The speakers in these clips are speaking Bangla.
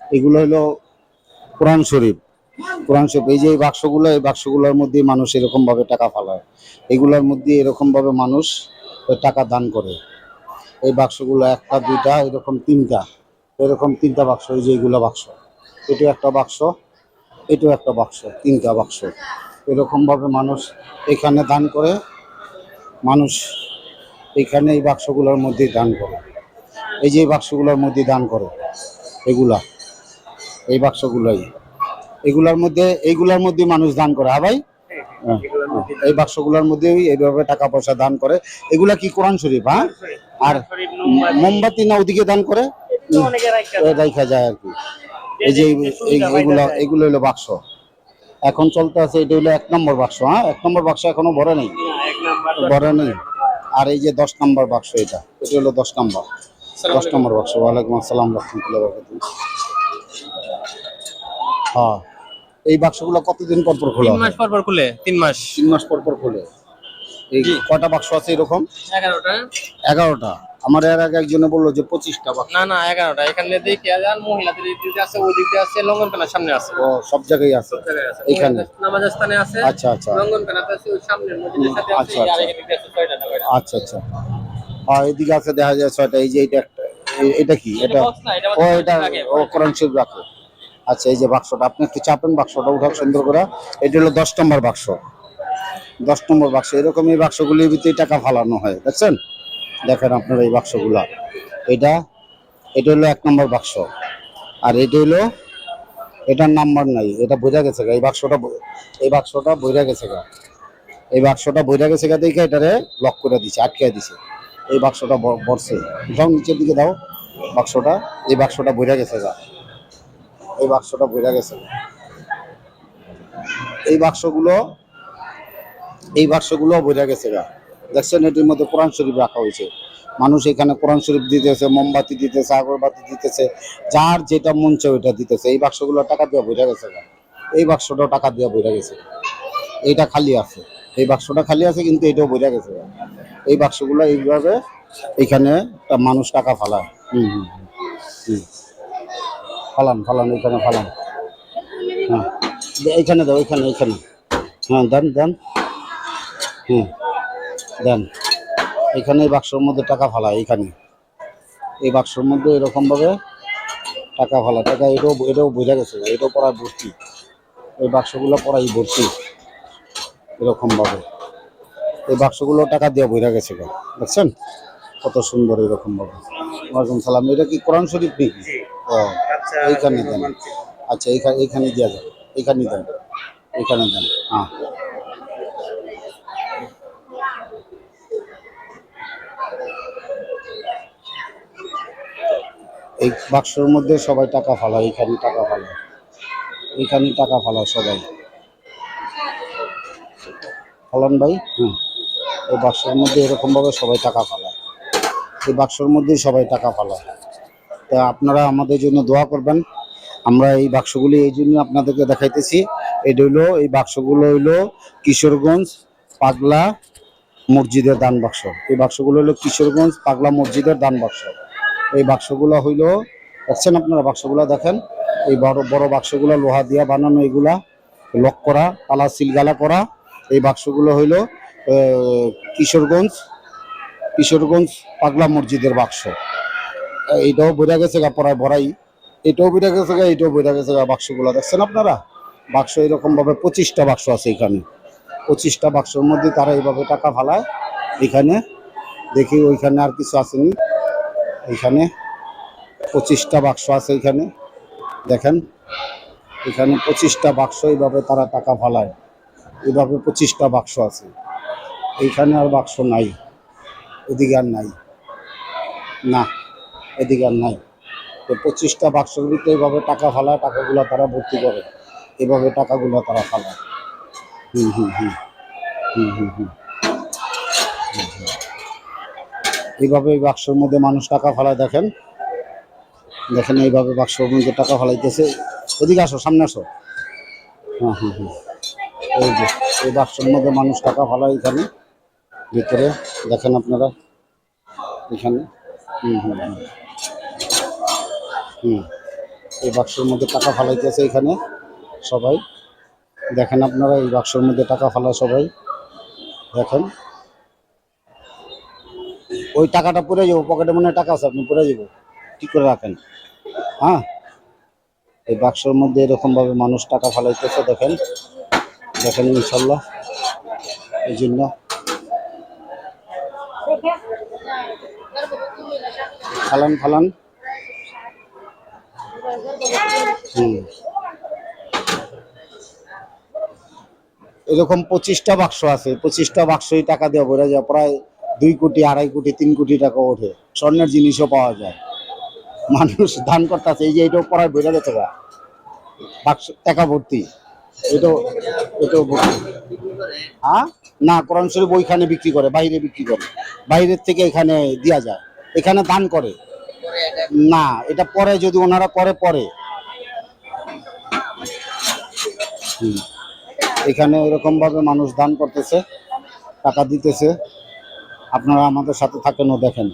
এগুলো হলো কোরআন শরীফ। কোরআন শরীফ, এই যে এই বাক্সগুলো, এই বাক্সগুলোর মধ্যে মানুষ এরকম ভাবে টাকা ফালায়। এগুলোর মধ্যে এরকম ভাবে মানুষ টাকা দান করে। এই বাক্সগুলো একটা, দুইটা, এরকম তিনটা এরকম তিনটা বাক্স, এই যে এইগুলো বাক্স। এটাও একটা বাক্স এটাও একটা বাক্স, তিনটা বাক্স। এরকম ভাবে মানুষ এখানে দান করে, মানুষ এখানে এই বাক্সগুলোর মধ্যে দান করে। এই যে বাক্সগুলোর মধ্যে দান করে। এগুলা এই বাক্সগুলোই। এগুলার মধ্যে এইগুলার মধ্যে মানুষ দান করে হ্যাঁ ভাই? হ্যাঁ। এই বাক্সগুলোর মধ্যেই এইভাবে টাকা পয়সা দান করে। এগুলা কি কোরআন শরীফ হ্যাঁ? আর মোমবাতি না ওদিকে দান করে? রাইখা যায়। আর কি। এই যে এই- এই- এগুলো এগুলো হলো বাক্স। এখন চলতে আছে এটা হলো এক নম্বর বাক্স হ্যাঁ? এক নম্বর বাক্স এখনও ভরে নেই? ভরে নেই। আর এই যে দশ নম্বর বাক্স এটা এটা হলো দশ নম্বর। দশ নম্বর বাক্স ওয়ালাইকুম আসসালাম রহমতুল্লাহ বারাকাতুহু। হ্যাঁ এই বাক্সগুলো কতদিন পর পর খোলা তিন মাস পর পর খুলে তিন মাস। তিন মাস পর পর খোলে। এই। কটা বাক্স আছে এরকম? এগারোটা। এগারোটা। আমার এর আগে একজনে বলল যে পঁচিশটা বাক্স। না না এগারোটা। এখানে দেখি আর মহিলাদের এই দিকে আছে ওই দিক আছে লঙ্ঘন পেনার সামনে আছে। ও সব জায়গায় আছে। সব জায়গায় আছে। এখানে? নামাজ স্থানে আছে আচ্ছা আচ্ছা। লঙ্ঘন পেনাতে আছে ওই সামনে মসজিদের সাথে আছে আচ্ছা, আর আচ্ছা। এদিকে আছে ছয়টা। আচ্ছা আচ্ছা। আর এদিকে আছে দেখা যায় ছয়টা এই যে এটা একটা এটা কি? এটা এটা ও এটা ও কোরআন শরীফ রাখে। আচ্ছা এই যে বাক্সটা আপনি একটু চাপেন বাক্সটা উঠাক সুন্দর করে। এটা হলো দশ নম্বর বাক্স। দশ নম্বর বাক্স এরকম এই বাক্সগুলির ভিতরে টাকা ফালানো হয় দেখছেন? দেখেন আপনারা এই বাক্সগুলা। এটা এটা হলো এক নম্বর বাক্স। আর এটা হলো এটার নাম্বার নাই এটা বোঝা গেছে গা এই বাক্সটা এই বাক্সটা বোঝা গেছে গা। এই বাক্সটা বোঝা গেছে গা দেখে এটারে লক করে দিছে আটকে দিছে। এই বাক্সটা বসছে উঠাও নিচের দিকে দাও। বাক্সটা, এই বাক্সটা বোঝা গেছে যা। এই বাক্সটা বোঝা গেছে। এই বাক্সগুলো এই বাক্সগুলো বোঝা গেছে গা। দেখছেন, এটির মধ্যে কোরআন শরীফ রাখা হয়েছে। মানুষ এখানে কোরআন শরীফ দিতেছে, মোমবাতি দিতেছে, আগরবাতি দিতেছে। যার যেটা মন চায় ওইটা দিতেছে। এই বাক্সগুলো টাকা দিয়ে বোঝা গেছে এই বাক্সটাও টাকা দিয়ে বোঝা গেছে। এইটা খালি আছে। এই বাক্সটা খালি আছে কিন্তু এটাও বোঝা গেছে। এই বাক্সগুলো এইভাবে এখানে মানুষ টাকা ফালায়। হুম হুম হুম, ফালান ফালান এখানে ফালান। হ্যাঁ। এইখানে দাও এখানে এখানে। হ্যাঁ দেন দেন। হুম দেন। এখানে এই বাক্সর মধ্যে টাকা ফালায় এখানে। এই বাক্সর মধ্যে এরকমভাবে টাকা ফালা টাকা এটাও এটাও বোঝা গেছে এটাও পড়ায় ভর্তি। এই বাক্সগুলো পড়াই ভর্তি। এরকম ভাবে এই বাক্সগুলো টাকা দিয়ে বোঝা গেছে। দেখছেন? কত সুন্দর এরকম ভাবে ওয়ালাইকুম সালাম এটা কি কোরআন শরীফ নাকি? ও এইখানে দেন। আচ্ছা এইখানে এইখানে দেওয়া যাবে এইখানে দেন এইখানে দেন হ্যাঁ এই বাক্সের মধ্যে সবাই টাকা ফালায় এইখানে টাকা ফালায় এইখানে টাকা ফালায় সবাই। ফলন ভাই। হুম। এই বাক্সের মধ্যে এরকমভাবে সবাই টাকা ফালায়। এই বাক্সর মধ্যেই সবাই টাকা ফালায়। তা আপনারা আমাদের জন্য দোয়া করবেন। আমরা এই বাক্সগুলি এই জন্য আপনাদেরকে দেখাইতেছি। এটা হইল এই বাক্সগুলো হইল কিশোরগঞ্জ পাগলা মসজিদের দান বাক্স। এই বাক্সগুলো হলো কিশোরগঞ্জ পাগলা মসজিদের দান বাক্স। এই বাক্সগুলো হইল দেখছেন আপনারা বাক্সগুলো দেখেন? এই বড় বড় বাক্সগুলো লোহা দিয়া বানানো এগুলা লক করা তালা সিলগালা করা। এই বাক্সগুলো হইল কিশোরগঞ্জ কিশোরগঞ্জ পাগলা মসজিদের বাক্স। এইটাও বোঝা গেছে গা পড়ায় ভরাই। এটাও বোঝা গেছে গা, এটাও বোঝা গেছে গা বাক্সগুলো। দেখছেন আপনারা? বাক্স এরকম ভাবে পঁচিশটা বাক্স আছে এখানে। পঁচিশটা বাক্সের মধ্যে তারা এইভাবে টাকা ফালায়। এখানে দেখি ওইখানে আর কিছু আসেনি। এখানে পঁচিশটা বাক্স আছে এখানে। দেখেন, এখানে পঁচিশটা বাক্স এইভাবে তারা টাকা ফালায়। এইভাবে পঁচিশটা বাক্স আছে। এইখানে আর বাক্স নাই। এদিকে আর নাই। না এদিকে আর নাই। তো পঁচিশটা বাক্সের ভিতরে এইভাবে টাকা ফালায় টাকাগুলো তারা ভর্তি করে। এভাবে টাকাগুলো তারা ফালায়। হুম হুম হুম। হুম হুম, হুম। এইভাবে এই বাক্সের মধ্যে মানুষ টাকা ফালায় দেখেন। দেখেন এইভাবে বাক্সের মধ্যে টাকা ফালাইতেছে। এদিকে আসো সামনে আসো। হ্যাঁ হ্যাঁ হ্যাঁ। এই যে, এই বাক্সের মধ্যে মানুষ টাকা ফালায় এখানে। ভিতরে দেখেন আপনারা, এখানে। হুম হুম এই বাক্সের মধ্যে টাকা ফালাইতেছে এখানে সবাই। দেখেন আপনারা, এই বাক্সের মধ্যে টাকা ফালায় সবাই। দেখেন। ওই টাকাটা পরে যাব, পকেটে মনে টাকা আছে, আপনি পরে যাব। ঠিক করে রাখেন? হ্যাঁ? এই বাক্সের মধ্যে এরকমভাবে মানুষ টাকা ফালাইতেছে, দেখেন। দেখেন ইনশাল্লাহ। এই জন্য। ফালান ফালান। এরকম পঁচিশটা বাক্স আছে, পঁচিশটা বাক্সই টাকা দেওয়া বোঝা যায়, প্রায় দুই কোটি, আড়াই কোটি, তিন কোটি টাকা ওঠে। স্বর্ণের জিনিসও পাওয়া যায়। মানুষ দান করতেছে, এই যে এটাও প্রায় বোঝা গেছে বাক্স, টাকা ভর্তি। এটাও এটাও হ্যাঁ? না, কোরআন শরীফ ওইখানে বিক্রি করে, বাইরে বিক্রি করে। বাইরের থেকে এখানে দেওয়া যায়। এখানে দান করে। না, এটা পরে, যদি ওনারা করে, পরে। এখানে এরকম ভাবে মানুষ দান করতেছে, টাকা দিতেছে। আপনারা আমাদের সাথে থাকেন ও দেখেন।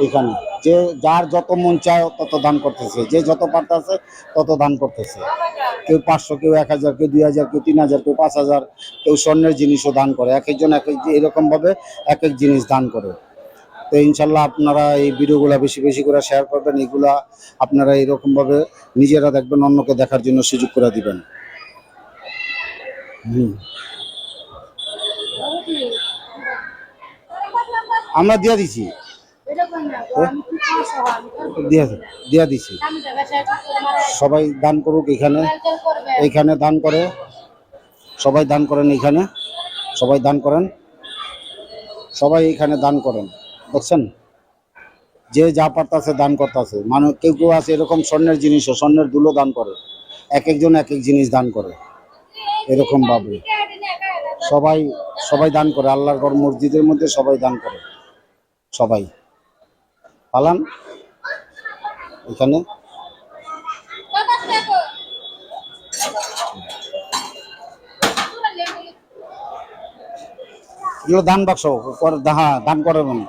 এখানে যে যার যত মন চায়, তত দান করতেছে। যে যত পারতেছে, তত দান করতেছে। কেউ পাঁচশো, কেউ এক হাজার, কেউ দুই হাজার, কেউ তিন হাজার, কেউ পাঁচ হাজার, কেউ স্বর্ণের জিনিসও দান করে। এক একজন এক এক এরকম ভাবে এক এক জিনিস দান করে। তো ইনশাল্লাহ আপনারা এই ভিডিওগুলো বেশি বেশি করে শেয়ার করবেন, এগুলা আপনারা এরকম ভাবে নিজেরা দেখবেন, অন্যকে দেখার জন্য সুযোগ করে দিবেন। আমরা দিয়ে দিছি। সবাই দান করুক এখানে। এইখানে দান করে। সবাই দান করেন এখানে। সবাই দান করেন। সবাই এখানে দান করেন। দেখছেন? যে যা পারতাছে দান করতেছে। মানুষ কেউ কেউ আছে এরকম স্বর্ণের জিনিসও, স্বর্ণের দুলো দান করে। এক একজন এক এক জিনিস দান করে। এরকম ভাবে। সবাই সবাই দান করে। আল্লাহর ঘর মসজিদের মধ্যে সবাই দান করে। সবাই। পালান। এখানে। এগুলো দান বাক্স হ্যাঁ দান করেন।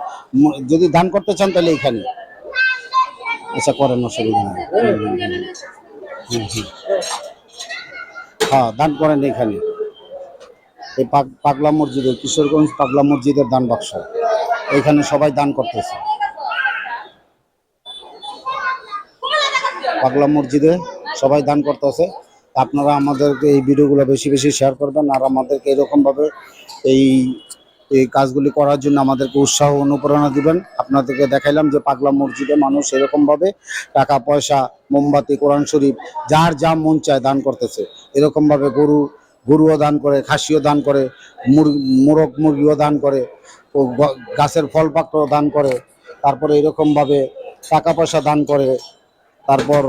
যদি দান করতে চান তাহলে এখানে। আচ্ছা করেন, অসুবিধা নেই। হ্যাঁ দান করেন এখানে। এই পাগ- পাগলা মসজিদের, কিশোরগঞ্জ পাগলা মসজিদের দান বাক্স। এখানে সবাই দান করতেছে। পাগলা মসজিদে সবাই দান করতেছে। আপনারা আমাদেরকে এই ভিডিওগুলো বেশি বেশি শেয়ার করবেন আর আমাদেরকে এরকমভাবে এই এই কাজগুলি করার জন্য আমাদেরকে উৎসাহ অনুপ্রেরণা দিবেন। আপনাদেরকে দেখাইলাম যে পাগলা মসজিদে মানুষ এরকমভাবে টাকা, পয়সা, মোমবাতি, কোরআন শরীফ, যার যা মন চায় দান করতেছে। এরকমভাবে গরু, গরুও দান করে, খাসিও দান করে মুরগ মোরগ মুরগিও দান করে, ও গাছের ফল পাকড়ও দান করে, তারপরে এরকমভাবে টাকা পয়সা দান করে তারপর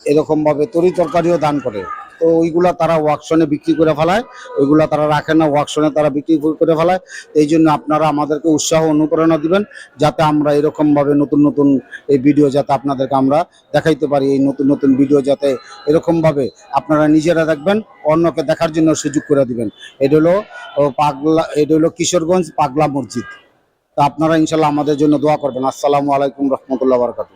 এরকমভাবে তরি তরকারিও দান করে। তো ওইগুলা তারা ওয়াকশনে বিক্রি করে ফেলায়, ওইগুলা তারা রাখে না ওয়াকশনে তারা বিক্রি করে ফেলায়। এই জন্য আপনারা আমাদেরকে উৎসাহ, অনুপ্রেরণা দিবেন, যাতে আমরা এরকমভাবে নতুন নতুন এই ভিডিও যাতে আপনাদেরকে আমরা দেখাইতে পারি, এই নতুন নতুন ভিডিও যাতে এরকমভাবে আপনারা নিজেরা দেখবেন, অন্যকে দেখার জন্য সুযোগ করে দিবেন। এটা হলো পাগলা, এটা হলো কিশোরগঞ্জ পাগলা মসজিদ। তা আপনারা ইনশাল্লাহ আমাদের জন্য দোয়া করবেন। আসসালামু আলাইকুম রহমতুল্লাহ বারকাতু